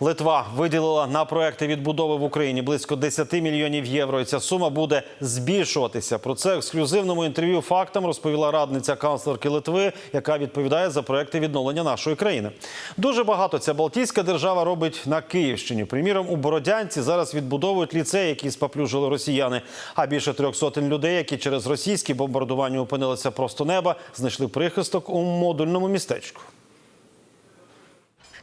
Литва виділила на проекти відбудови в Україні близько 10 мільйонів євро. І ця сума буде збільшуватися. Про це ексклюзивному інтерв'ю фактам розповіла радниця канцлерки Литви, яка відповідає за проекти відновлення нашої країни. Дуже багато ця Балтійська держава робить на Київщині. Приміром, у Бородянці зараз відбудовують ліцей, який спаплюжили росіяни. А більше трьох сотень людей, які через російські бомбардування опинилися просто неба, знайшли прихисток у модульному містечку.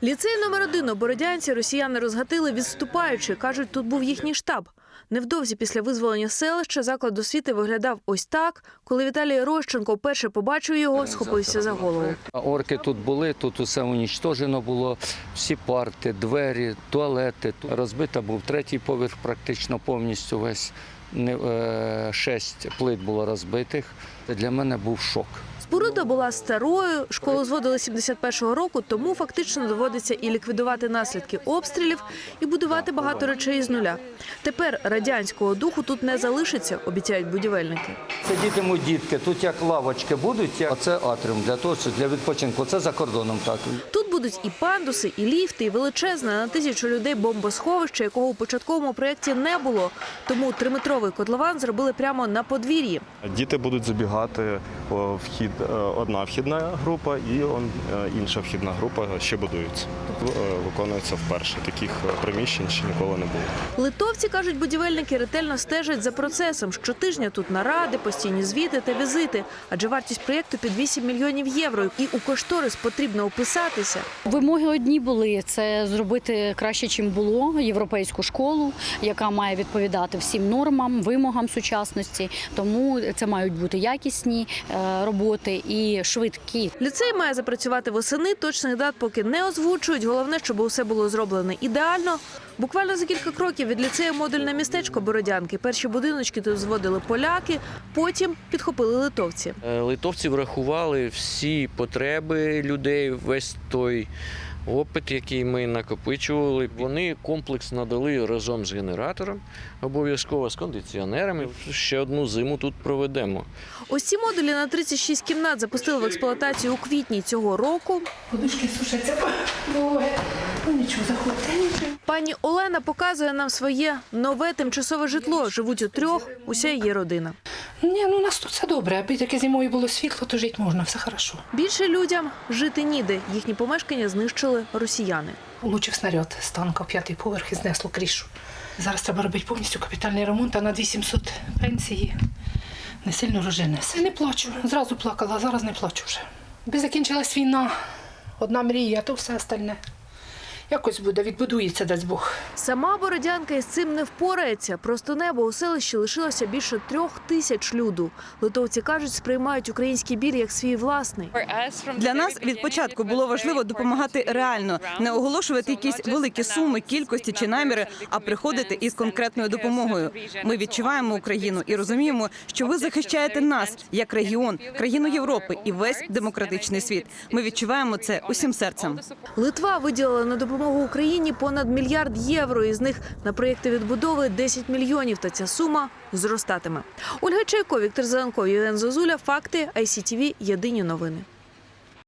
Ліцей номер один Бородянці росіяни розгатили відступаючи. Кажуть, тут був їхній штаб. Невдовзі після визволення селища заклад освіти виглядав ось так. Коли Віталій Рощенко вперше побачив його, схопився за голову. Орки тут були, тут усе унічтожено було. Всі парти, двері, туалети. Розбита був третій поверх, практично повністю весь. Е, Шесть плит було розбитих. Для мене був шок. Споруда була старою, школу зводили 71-го року, тому фактично доводиться і ліквідувати наслідки обстрілів, і будувати багато речей з нуля. Тепер радянського духу тут не залишиться, обіцяють будівельники. Сидітимуть дітки, тут як лавочки будуть, як- оце атріум для того, що для відпочинку. Це за кордоном так. Тут будуть і пандуси, і ліфти, і величезне на тисячу людей бомбосховище, якого у початковому проєкті не було. Тому триметровий котлован зробили прямо на подвір'ї. Діти будуть забігати о, вхід, е, одна вхідна група і он, е, інша вхідна група ще будується. Е, Виконується вперше. Таких приміщень ще ніколи не було. Литовці кажуть, будівельники ретельно стежать за процесом. Щотижня тут наради, постійні звіти та візити. Адже вартість проєкту під 8 мільйонів євро. І у кошторис потрібно описатися. Вимоги одні були це зробити краще, чим було європейську школу, яка має відповідати всім нормам, вимогам сучасності. Тому це мають бути якісні е, роботи і швидкі. Ліцей має запрацювати восени. Точних дат поки не озвучують. Головне, щоб усе було зроблено ідеально. Буквально за кілька кроків від ліцею модульне містечко Бородянки. Перші будиночки тут зводили поляки, потім підхопили литовці. Е, Литовці врахували всі потреби людей, весь той опит, який ми накопичували. Вони комплекс надали разом з генератором, обов'язково з кондиціонерами. Ще одну зиму тут проведемо. Ось ці модулі на 36 кімнат запустили в експлуатацію у квітні цього року. Подушки сушаться, боже. Ну нічого, заходьте. Пані Олена показує нам своє нове тимчасове житло. Живуть у трьох, уся її родина. Ні, ну у нас тут все добре. Аби таке зимою було світло, то жити можна, все хорошо. Більше людям жити ніде. Їхні помешкання знищили росіяни. Влучив снаряд з танка п'ятий поверх і знесло крішу. Зараз треба робити повністю капітальний ремонт, а на 2700 пенсії не сильно розженеся. Не плачу. Зразу плакала, а зараз не плачу вже. Би закінчилась війна, одна мрія, то все остальне. Якось буде, відбудується, дасть Бог. Сама бородянка із цим не впорається. Просто небо у селищі лишилося більше трьох тисяч люду. Литовці кажуть, сприймають український біль як свій власний. Для нас від початку було важливо допомагати реально, не оголошувати якісь великі суми, кількості чи наміри, а приходити із конкретною допомогою. Ми відчуваємо Україну і розуміємо, що ви захищаєте нас як регіон, країну Європи і весь демократичний світ. Ми відчуваємо це усім серцем. Литва виділила на допомогу Україні понад мільярд євро. Із них на проєкти відбудови 10 мільйонів. Та ця сума зростатиме. Ольга Чайко, Віктор Зеленков, Євген Зозуля. Факти ICTV. Єдині новини.